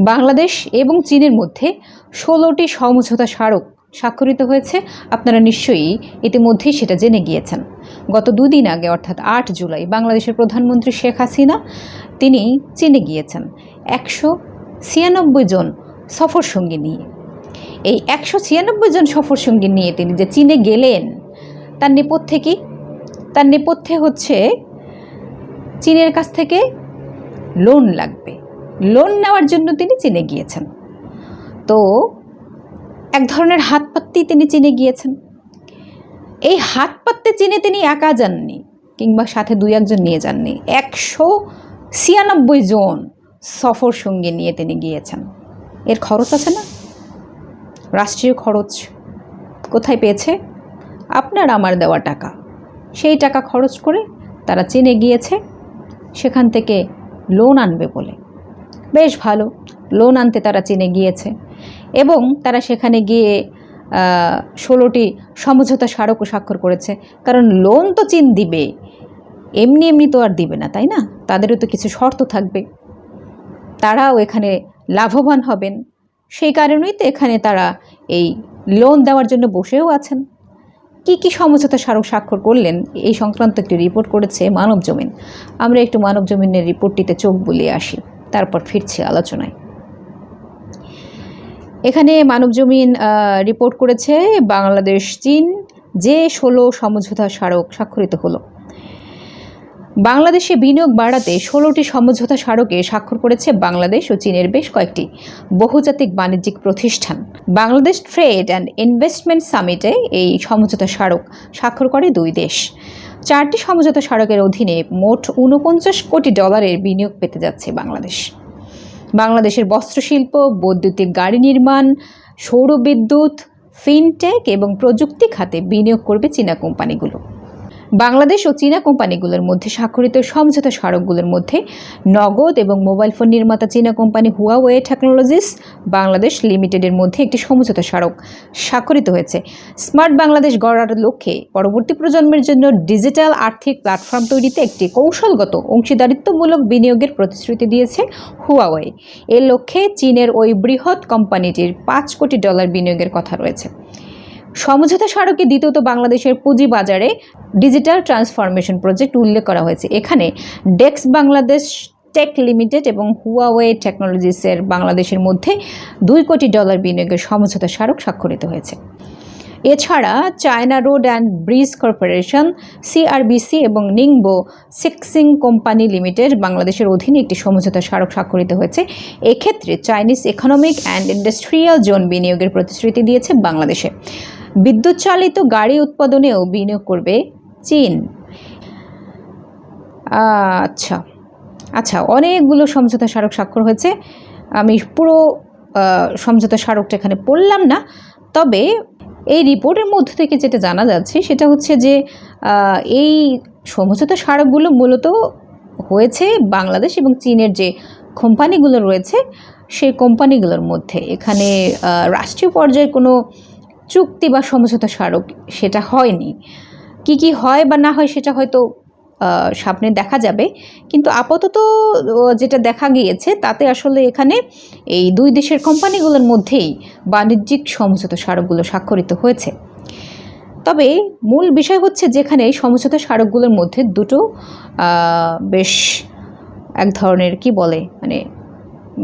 বাংলাদেশ এবং চীনের মধ্যে ষোলোটি সমঝোতা স্মারক স্বাক্ষরিত হয়েছে। আপনারা নিশ্চয়ই ইতিমধ্যেই সেটা জেনে গিয়েছেন। গত দুদিন আগে, অর্থাৎ আট জুলাই, বাংলাদেশের প্রধানমন্ত্রী শেখ হাসিনা, তিনি চীনে গিয়েছেন একশো ছিয়ানব্বই জন সফর সঙ্গী নিয়ে। এই একশো ছিয়ানব্বই জন সফর সঙ্গী নিয়ে তিনি যে চীনে গেলেন, তার নেপথ্যে কি? তার নেপথ্যে হচ্ছে চীনের কাছ থেকে লোন লাগবে। লোন নেওয়ার জন্য তিনি চীনে গিয়েছেন। তো এক ধরনের হাত পাততেই তিনি চীনে গিয়েছেন। এই হাত পাততে চীনে তিনি একা যাননি, কিংবা সাথে দুই একজন নিয়ে যাননি। একশো ছিয়ানব্বই জন সফর সঙ্গী নিয়ে তিনি গিয়েছেন। এর খরচ আছে না? রাষ্ট্রীয় খরচ কোথায় পেয়েছে? আপনার আমার দেওয়া টাকা। সেই টাকা খরচ করে তারা চীনে গিয়েছে, সেখান থেকে লোন আনবে বলে। বেশ ভালো। লোন আনতে তারা চীনে গিয়েছে। এবং তারা সেখানে গিয়ে ষোলোটি সমঝোতা স্মারকও স্বাক্ষর করেছে। কারণ লোন তো চীন দিবে। এমনি এমনি তো আর দিবে না, তাই না? তাদেরও তো কিছু শর্ত থাকবে। তারাও এখানে লাভবান হবেন। সেই কারণেই তো এখানে তারা এই লোন দেওয়ার জন্য বসেও আছেন। কি কি সমঝোতা স্মারক স্বাক্ষর করলেন, এই সংক্রান্ত একটি রিপোর্ট করেছে মানব জমিন আমরা একটু মানব জমিনের রিপোর্টটিতে চোখ বুলিয়ে আসি। তারপর ফিরছি আলোচনায়। এখানে মানব জমিন রিপোর্ট করেছে বাংলাদেশ, চীন, যে ষোলো সমঝোতা স্মারক স্বাক্ষরিত হলো। বাংলাদেশে বিনিয়োগ বাড়াতে ষোলোটি সমঝোতা স্মারকে স্বাক্ষর করেছে বাংলাদেশ ও চীনের বেশ কয়েকটি বহুজাতিক বাণিজ্যিক প্রতিষ্ঠান। বাংলাদেশ ট্রেড অ্যান্ড ইনভেস্টমেন্ট সামিটে এই সমঝোতা স্মারক স্বাক্ষর করে দুই দেশ। চারটি সমঝোতা সড়কের অধীনে মোট উনপঞ্চাশ কোটি ডলারের বিনিয়োগ পেতে যাচ্ছে বাংলাদেশ। বাংলাদেশের বস্ত্রশিল্প, বৈদ্যুতিক গাড়ি নির্মাণ, সৌরবিদ্যুৎ, ফিনটেক এবং প্রযুক্তি খাতে বিনিয়োগ করবে চীনা কোম্পানিগুলো। বাংলাদেশ ও চীনা কোম্পানিগুলোর মধ্যে স্বাক্ষরিত সমঝোতা স্মারকগুলোর মধ্যে নগদ এবং মোবাইল ফোন নির্মাতা চীনা কোম্পানি হুয়াওয়ে টেকনোলজিস বাংলাদেশ লিমিটেডের মধ্যে একটি সমঝোতা স্মারক স্বাক্ষরিত হয়েছে। স্মার্ট বাংলাদেশ গড়ার লক্ষ্যে পরবর্তী প্রজন্মের জন্য ডিজিটাল আর্থিক প্ল্যাটফর্ম তৈরিতে একটি কৌশলগত, অংশীদারিত্বমূলক বিনিয়োগের প্রতিশ্রুতি দিয়েছে হুয়াওয়ে। এর লক্ষ্যে চীনের ওই বৃহৎ কোম্পানিটির পাঁচ কোটি ডলার বিনিয়োগের কথা রয়েছে। সমঝোতা স্মারকে দ্বিতীয়ত বাংলাদেশের পুঁজি বাজারে ডিজিটাল ট্রান্সফরমেশন প্রজেক্ট উল্লেখ করা হয়েছে। এখানে ডেক্স বাংলাদেশ টেক লিমিটেড এবং হুয়াওয়ে টেকনোলজিসের বাংলাদেশের মধ্যে দুই কোটি ডলার বিনিয়োগের সমঝোতা স্মারক স্বাক্ষরিত হয়েছে। এছাড়া China road and bridge corporation, CRBC এবং নিংবো সিক্সিং কোম্পানি লিমিটেড বাংলাদেশের অধীনে একটি সমঝোতা স্মারক স্বাক্ষরিত হয়েছে। এক্ষেত্রে Chinese economic and industrial zone বিনিয়োগের প্রতিশ্রুতি দিয়েছে বাংলাদেশে। বিদ্যুৎ চালিত গাড়ি উৎপাদনেও বিনিয়োগ করবে চীন। আচ্ছা আচ্ছা অনেকগুলো সমঝোতা স্মারক স্বাক্ষর হয়েছে। আমি পুরো সমঝোতা স্মারকটা এখানে পড়লাম না। তবে এই রিপোর্টের মধ্য থেকে যেটা জানা যাচ্ছে, সেটা হচ্ছে যে এই সমঝোতা স্মারকগুলো মূলত হয়েছে বাংলাদেশ এবং চীনের যে কোম্পানিগুলো রয়েছে, সেই কোম্পানিগুলোর মধ্যে। এখানে রাষ্ট্রীয় পর্যায়ে কোনো চুক্তি বা সমঝোতা স্মারক সেটা হয়নি। কি কি হয় বা না হয় সেটা হয়তো সামনে দেখা যাবে। কিন্তু আপাতত যেটা দেখা গিয়েছে, তাতে আসলে এখানে এই দুই দেশের কোম্পানিগুলোর মধ্যেই বাণিজ্যিক সমঝোতা স্মারকগুলো স্বাক্ষরিত হয়েছে। তবে মূল বিষয় হচ্ছে যেখানে সমঝোতা স্মারকগুলোর মধ্যে দুটো বেশ এক ধরনের কি বলে মানে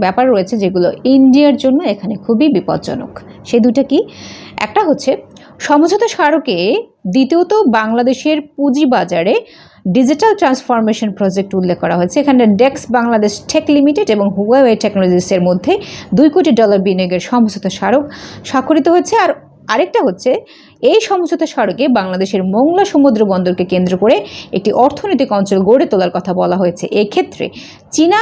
ব্যাপার রয়েছে যেগুলো ইন্ডিয়ার জন্য এখানে খুবই বিপজ্জনক। সে দুটা কি? একটা হচ্ছে, সমঝোতা স্মারকে দ্বিতীয়ত বাংলাদেশের পুঁজিবাজারে ডিজিটাল ট্রান্সফরমেশন প্রজেক্ট উল্লেখ করা হয়েছে। এখানে ডেক্স বাংলাদেশ টেক লিমিটেড এবং হুয়াওয়ে টেকনোলজিসের মধ্যে দুই কোটি ডলার বিনিয়োগের সমঝোতা স্মারক স্বাক্ষরিত হয়েছে। আর আরেকটা হচ্ছে, এই সমঝোতা স্মারকে বাংলাদেশের মোংলা সমুদ্র বন্দরকে কেন্দ্র করে একটি অর্থনৈতিক অঞ্চল গড়ে তোলার কথা বলা হয়েছে। এক্ষেত্রে চীনা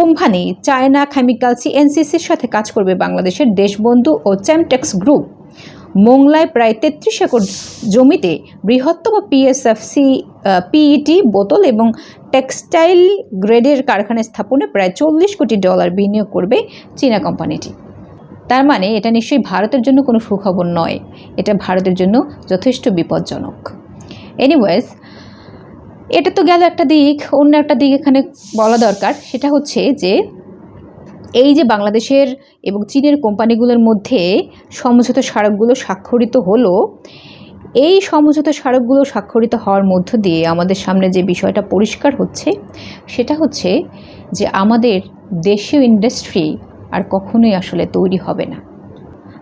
কোম্পানি চায়না কেমিক্যাল সিএনসিসির সাথে কাজ করবে বাংলাদেশের দেশবন্ধু ও চ্যামটেক্স গ্রুপ মোংলায় প্রায় তেত্রিশ একর জমিতে বৃহত্তম পিএসএফসি পিইটি বোতল এবং টেক্সটাইল গ্রেডের কারখানা স্থাপনে প্রায় চল্লিশ কোটি ডলার বিনিয়োগ করবে চীনা কোম্পানিটি। তার মানে এটা নিশ্চয়ই ভারতের জন্য কোনো সুখবর নয়। এটা ভারতের জন্য যথেষ্ট বিপজ্জনক। এনিওয়েজ এটা তো গেল একটা দিক, অন্য একটা দিক এখানে বলা দরকার। সেটা হচ্ছে যে, এই যে বাংলাদেশের এবং চীনের কোম্পানিগুলোর মধ্যে সমঝোতা স্মারকগুলো স্বাক্ষরিত হলো, এই সমঝোতা স্মারকগুলো স্বাক্ষরিত হওয়ার মধ্য দিয়ে আমাদের সামনে যে বিষয়টা পরিষ্কার হচ্ছে, সেটা হচ্ছে যে আমাদের দেশীয় ইন্ডাস্ট্রি আর কখনোই আসলে তৈরি হবে না।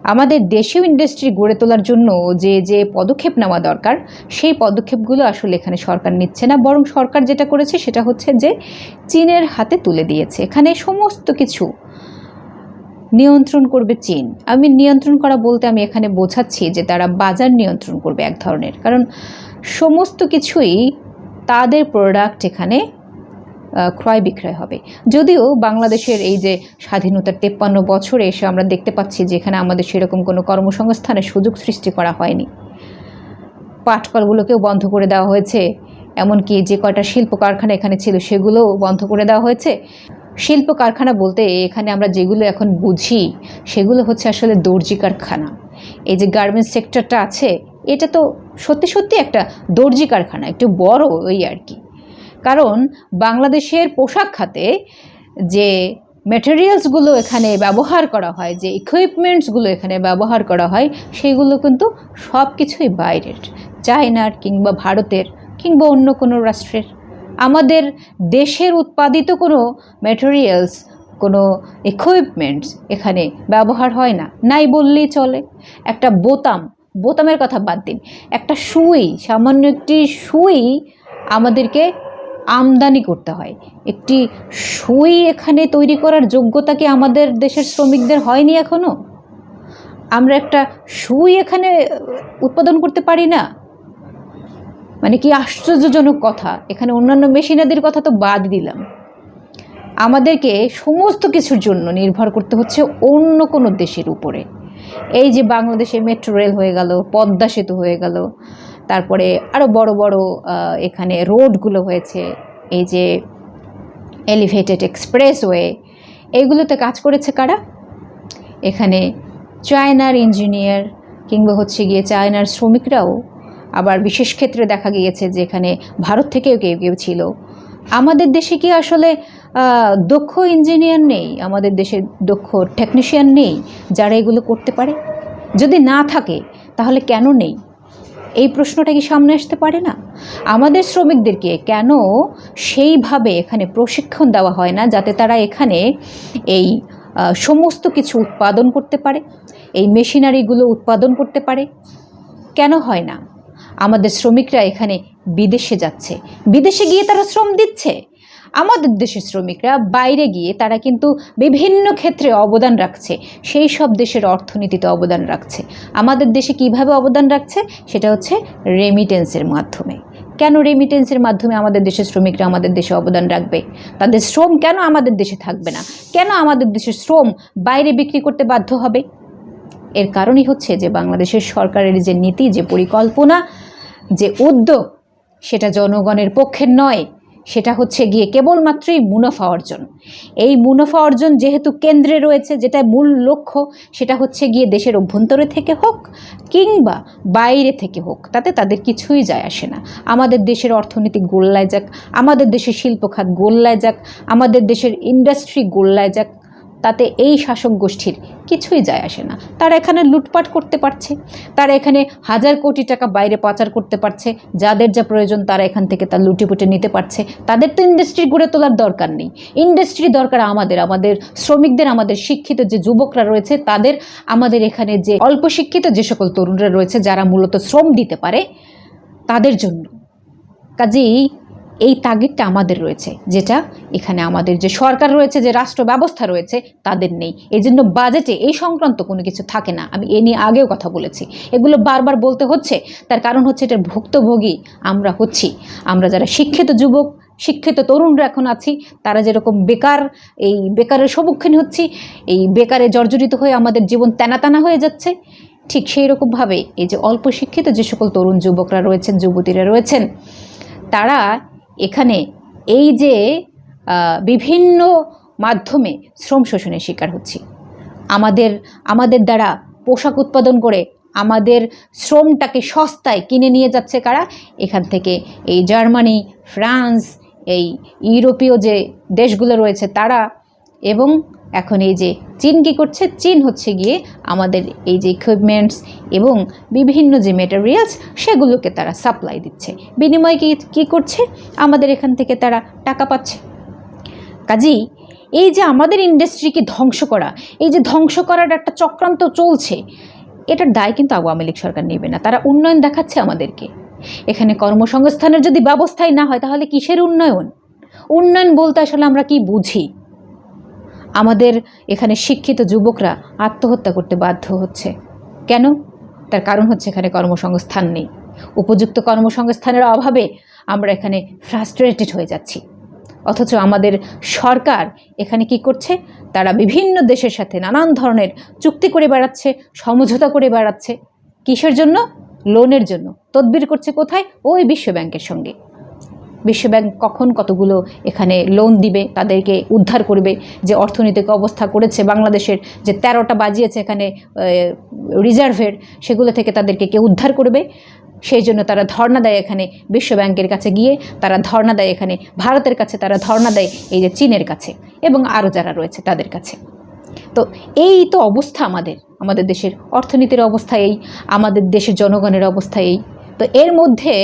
আমাদের দেশীয় ইন্ডাস্ট্রি গড়ে তোলার জন্য যে যে পদক্ষেপ নেওয়া দরকার, সেই পদক্ষেপগুলো আসলে এখানে সরকার নিচ্ছে না। বরং সরকার যেটা করেছে সেটা হচ্ছে যে, চীনের হাতে তুলে দিয়েছে। এখানে সমস্ত কিছু নিয়ন্ত্রণ করবে চীন। আমি নিয়ন্ত্রণ করা বলতে আমি এখানে বোঝাচ্ছি যে, তারা বাজার নিয়ন্ত্রণ করবে এক ধরনের। কারণ সমস্ত কিছুই তাদের প্রোডাক্ট এখানে ক্রয় বিক্রয় হবে। যদিও বাংলাদেশের এই যে স্বাধীনতার তেপ্পান্ন বছরে এসে আমরা দেখতে পাচ্ছি যে এখানে আমাদের সেরকম কোনো কর্মসংস্থানের সুযোগ সৃষ্টি করা হয়নি। পাটকলগুলোকেও বন্ধ করে দেওয়া হয়েছে, এমনকি যে কয়টা শিল্প কারখানা এখানে ছিল সেগুলোও বন্ধ করে দেওয়া হয়েছে। শিল্প কারখানা বলতে এখানে আমরা যেগুলো এখন বুঝি, সেগুলো হচ্ছে আসলে দর্জি কারখানা। এই যে গার্মেন্টস সেক্টরটা আছে, এটা তো সত্যি সত্যি একটা দর্জি কারখানা, একটু বড় ওই আর কি। কারণ বাংলাদেশের পোশাক খাতে যে মেটেরিয়ালসগুলো এখানে ব্যবহার করা হয়, যে ইকুইপমেন্টসগুলো এখানে ব্যবহার করা হয়, সেইগুলো কিন্তু সব কিছুই বাইরের, চায়নার কিংবা ভারতের কিংবা অন্য কোনো রাষ্ট্রের। আমাদের দেশের উৎপাদিত কোনো ম্যাটেরিয়ালস কোনো ইকুইপমেন্টস এখানে ব্যবহার হয় না। নাই বললেই চলে। একটা বোতাম, বোতামের কথা বাদ দিন। একটা সুই, সামান্য একটি সুই আমাদেরকে আমদানি করতে হয়। একটি সুই এখানে তৈরি করার যোগ্যতা কি আমাদের দেশের শ্রমিকদের হয়নি এখনও আমরা একটা সুই এখানে উৎপাদন করতে পারি না। মানে কি আশ্চর্যজনক কথা। এখানে অন্যান্য মেশিনাদির কথা তো বাদ দিলাম। আমাদেরকে সমস্ত কিছুর জন্য নির্ভর করতে হচ্ছে অন্য কোনো দেশের উপরে। এই যে বাংলাদেশে মেট্রো রেল হয়ে গেল, পদ্মা সেতু হয়ে গেল তারপরে আরও বড় বড় এখানে রোডগুলো হয়েছে। এই যে এলিভেটেড এক্সপ্রেসওয়ে এইগুলোতে কাজ করেছে কারা? এখানে চায়নার ইঞ্জিনিয়ার কিংবা হচ্ছে গিয়ে চায়নার শ্রমিকরাও, আবার বিশেষ ক্ষেত্রে দেখা গিয়েছে যে এখানে ভারত থেকেও কেউ কেউ ছিল। আমাদের দেশে কি আসলে দক্ষ ইঞ্জিনিয়ার নেই? আমাদের দেশে দক্ষ টেকনিশিয়ান নেই যারা এগুলো করতে পারে? যদি না থাকে, তাহলে কেন নেই? এই প্রশ্নটা কি সামনে আসতে পারে না? আমাদের শ্রমিকদেরকে কেন সেইভাবে এখানে প্রশিক্ষণ দেওয়া হয় না যাতে তারা এখানে এই সমস্ত কিছু উৎপাদন করতে পারে, এই মেশিনারিগুলো উৎপাদন করতে পারে? কেন হয় না? আমাদের শ্রমিকরা এখানে বিদেশে যাচ্ছে। বিদেশে গিয়ে তারা শ্রম দিচ্ছে। আমাদের দেশের শ্রমিকরা বাইরে গিয়ে তারা কিন্তু বিভিন্ন ক্ষেত্রে অবদান রাখছে। সেই সব দেশের অর্থনীতিতে অবদান রাখছে। আমাদের দেশে কীভাবে অবদান রাখছে? সেটা হচ্ছে রেমিটেন্সের মাধ্যমে। কেন রেমিটেন্সের মাধ্যমে আমাদের দেশের শ্রমিকরা আমাদের দেশে অবদান রাখবে? তাদের শ্রম কেন আমাদের দেশে থাকবে না? কেন আমাদের দেশের শ্রম বাইরে বিক্রি করতে বাধ্য হবে? এর কারণই হচ্ছে যে বাংলাদেশের সরকারের যে নীতি, যে পরিকল্পনা, যে উদ্যোগ, সেটা জনগণের পক্ষের নয়। সেটা হচ্ছে গিয়ে কেবলমাত্রই মুনাফা অর্জন। এই মুনাফা অর্জন যেহেতু কেন্দ্রে রয়েছে যেটা মূল লক্ষ্য, সেটা হচ্ছে গিয়ে দেশের অভ্যন্তরে থেকে হোক কিংবা বাইরে থেকে হোক, তাতে তাদের কিছুই যায় আসে না। আমাদের দেশের অর্থনীতি গোল্লায় যাক, আমাদের দেশের শিল্প খাত গোল্লায় যাক, আমাদের দেশের ইন্ডাস্ট্রি গোল্লায় যাক তাতে এই শাসক গোষ্ঠীর কিছুই যায় আসে না। তারা এখানে লুটপাট করতে পারছে। তারা এখানে হাজার কোটি টাকা বাইরে পাচার করতে পারছে। যাদের যা প্রয়োজন তারা এখান থেকে তা লুটেপুটে নিতে পারছে। তাদের তো ইন্ডাস্ট্রি গড়ে তোলার দরকার নেই। ইন্ডাস্ট্রি দরকার আমাদের আমাদের শ্রমিকদের, আমাদের শিক্ষিত যে যুবকরা রয়েছে, তাদের আমাদের এখানে যে অল্প শিক্ষিত যে সকল তরুণরা রয়েছে, যারা মূলত শ্রম দিতে পারে, তাদের জন্য। কাজেই এই তাগিদটা আমাদের রয়েছে, যেটা এখানে আমাদের যে সরকার রয়েছে, যে রাষ্ট্র ব্যবস্থা রয়েছে, তাদের নেই। এই জন্য বাজেটে এই সংক্রান্ত কোনো কিছু থাকে না। আমি এ নিয়ে আগেও কথা বলেছি। এগুলো বারবার বলতে হচ্ছে, তার কারণ হচ্ছে এটার ভুক্তভোগী আমরা হচ্ছি। আমরা যারা শিক্ষিত যুবক, শিক্ষিত তরুণরা এখন আছি, তারা যেরকম বেকার, এই বেকারের সম্মুখীন হচ্ছি, এই বেকারে জর্জরিত হয়ে আমাদের জীবন তেনাতানা হয়ে যাচ্ছে, ঠিক সেই রকমভাবে এই যে অল্প শিক্ষিত যে সকল তরুণ যুবকরা রয়েছেন, যুবতীরা রয়েছেন, তারা এখানে এই যে বিভিন্ন মাধ্যমে শ্রম শোষণের শিকার হচ্ছি। আমাদের আমাদের দ্বারা পোশাক উৎপাদন করে আমাদের শ্রমটাকে সস্তায় কিনে নিয়ে যাচ্ছে কারা? এখান থেকে এই জার্মানি, ফ্রান্স, এই ইউরোপীয় যে দেশগুলো রয়েছে তারা এবং এখন এই যে চীন কী করছে? চীন হচ্ছে গিয়ে আমাদের এই যে ইকুইপমেন্টস এবং বিভিন্ন যে মেটেরিয়ালস সেগুলোকে তারা সাপ্লাই দিচ্ছে। বিনিময়ে কি, কী করছে? আমাদের এখান থেকে তারা টাকা পাচ্ছে। কাজেই এই যে আমাদের ইন্ডাস্ট্রিকে ধ্বংস করা, এই যে ধ্বংস করার একটা চক্রান্ত চলছে, এটার দায় কিন্তু আওয়ামী লীগ সরকার নেবে না। তারা উন্নয়ন দেখাচ্ছে আমাদেরকে। এখানে কর্মসংস্থানের যদি ব্যবস্থাই না হয়, তাহলে কিসের উন্নয়ন? উন্নয়ন বলতে আসলে আমরা কি বুঝি? আমাদের এখানে শিক্ষিত যুবকরা আত্মহত্যা করতে বাধ্য হচ্ছে। কেন? তার কারণ হচ্ছে এখানে কর্মসংস্থান নেই। উপযুক্ত কর্মসংস্থানের অভাবে আমরা এখানে ফ্রাস্ট্রেটেড হয়ে যাচ্ছি। অথচ আমাদের সরকার এখানে কি করছে? তারা বিভিন্ন দেশের সাথে নানান ধরনের চুক্তি করে বেড়াচ্ছে, সমঝোতা করে বেড়াচ্ছে। কিসের জন্য? লোনের জন্য। তদবির করছে কোথায়? ওই বিশ্ব ব্যাংকের সঙ্গে। বিশ্বব্যাংক কখন কতগুলো এখানে লোন দিবে, তাদেরকে উদ্ধার করবে, যে অর্থনৈতিক অবস্থা করেছে বাংলাদেশের, যে তেরোটা বাজিয়েছে এখানে রিজার্ভের সেগুলো থেকে তাদেরকে কে উদ্ধার করবে? সেই জন্য তারা ধর্ণা দেয় এখানে বিশ্বব্যাংকের কাছে গিয়ে, তারা ধর্ণা দেয় এখানে, ভারতের কাছে তারা ধর্ণা দেয়, এই যে চীনের কাছে, এবং আরও যারা রয়েছে তাদের কাছে। তো এই তো অবস্থা আমাদের আমাদের দেশের অর্থনীতির অবস্থা এই, আমাদের দেশের জনগণের অবস্থা এই। তো এর মধ্যে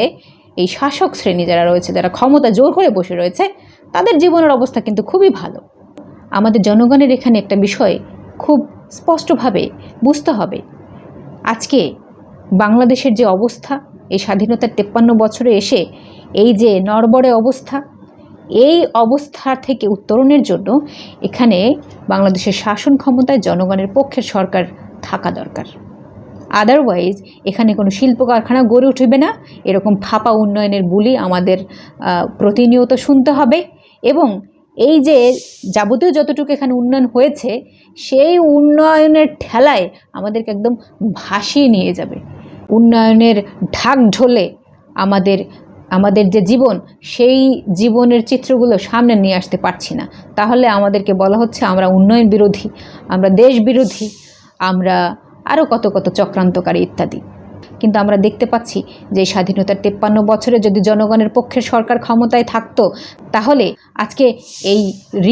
এই শাসক শ্রেণি যারা রয়েছে, যারা ক্ষমতা জোর করে বসে রয়েছে, তাদের জীবনের অবস্থা কিন্তু খুবই ভালো। আমাদের জনগণের এখানে একটা বিষয় খুব স্পষ্টভাবে বুঝতে হবে। আজকে বাংলাদেশের যে অবস্থা, এই স্বাধীনতার তেপ্পান্ন বছরে এসে এই যে নড়বড়ে অবস্থা, এই অবস্থা থেকে উত্তরণের জন্য এখানে বাংলাদেশের শাসন ক্ষমতায় জনগণের পক্ষের সরকার থাকা দরকার। আদারওয়াইজ এখানে কোনো শিল্প কারখানা গড়ে উঠবে না। এরকম ফাঁপা উন্নয়নের বুলি আমাদের প্রতিনিয়ত শুনতে হবে। এবং এই যে যাবতীয় যতটুকু এখানে উন্নয়ন হয়েছে, সেই উন্নয়নের ঠেলায় আমাদেরকে একদম ভাসিয়ে নিয়ে যাবে। উন্নয়নের ঢাক ঢোলে আমাদের আমাদের যে জীবন, সেই জীবনের চিত্রগুলো সামনে নিয়ে আসতে পারছি না। তাহলে আমাদেরকে বলা হচ্ছে, আমরা উন্নয়ন বিরোধী, আমরা দেশ বিরোধী, আমরা আরও কত কত চক্রান্তকারী ইত্যাদি। কিন্তু আমরা দেখতে পাচ্ছি যে স্বাধীনতার তেপ্পান্ন বছরে যদি জনগণের পক্ষে সরকার ক্ষমতায় থাকতো, তাহলে আজকে এই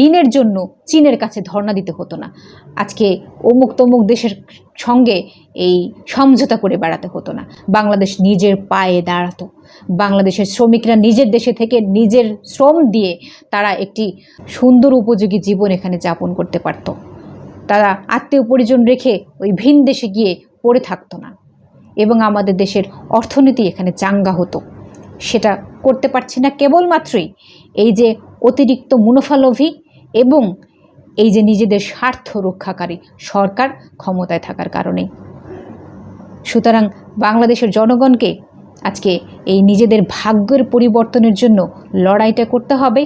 ঋণের জন্য চীনের কাছে ধর্ণা দিতে হতো না। আজকে অমুক তমুক দেশের সঙ্গে এই সমঝোতা করে বেড়াতে হতো না। বাংলাদেশ নিজের পায়ে দাঁড়াতো। বাংলাদেশের শ্রমিকরা নিজের দেশে থেকে নিজের শ্রম দিয়ে তারা একটি সুন্দর, উপযোগী জীবন এখানে যাপন করতে পারতো। তারা আত্মীয় পরিজন রেখে ওই ভিন দেশে গিয়ে পড়ে থাকতো না। এবং আমাদের দেশের অর্থনীতি এখানে চাঙ্গা হতো। সেটা করতে পারছি না কেবলমাত্রই এই যে অতিরিক্ত মুনাফালোভী এবং এই যে নিজেদের স্বার্থ রক্ষাকারী সরকার ক্ষমতায় থাকার কারণেই সুতরাং বাংলাদেশের জনগণকে আজকে এই নিজেদের ভাগ্যের পরিবর্তনের জন্য লড়াইটা করতে হবে।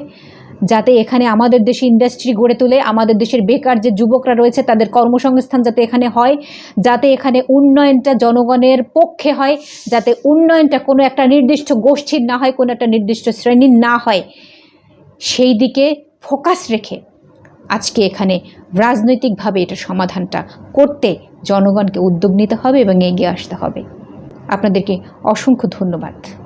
যাতে এখানে আমাদের দেশে ইন্ডাস্ট্রি গড়ে তোলে, আমাদের দেশের বেকার যে যুবকরা রয়েছে, তাদের কর্মসংস্থান যাতে এখানে হয়, যাতে এখানে উন্নয়নটা জনগণের পক্ষে হয়, যাতে উন্নয়নটা কোনো একটা নির্দিষ্ট গোষ্ঠীর না হয়, কোনো একটা নির্দিষ্ট শ্রেণির না হয়। সেই দিকে ফোকাস রেখে আজকে এখানে রাজনৈতিকভাবে এটা সমাধানটা করতে জনগণকে উদ্যোগ নিতে হবে এবং এগিয়ে আসতে হবে। আপনাদেরকে অসংখ্য ধন্যবাদ।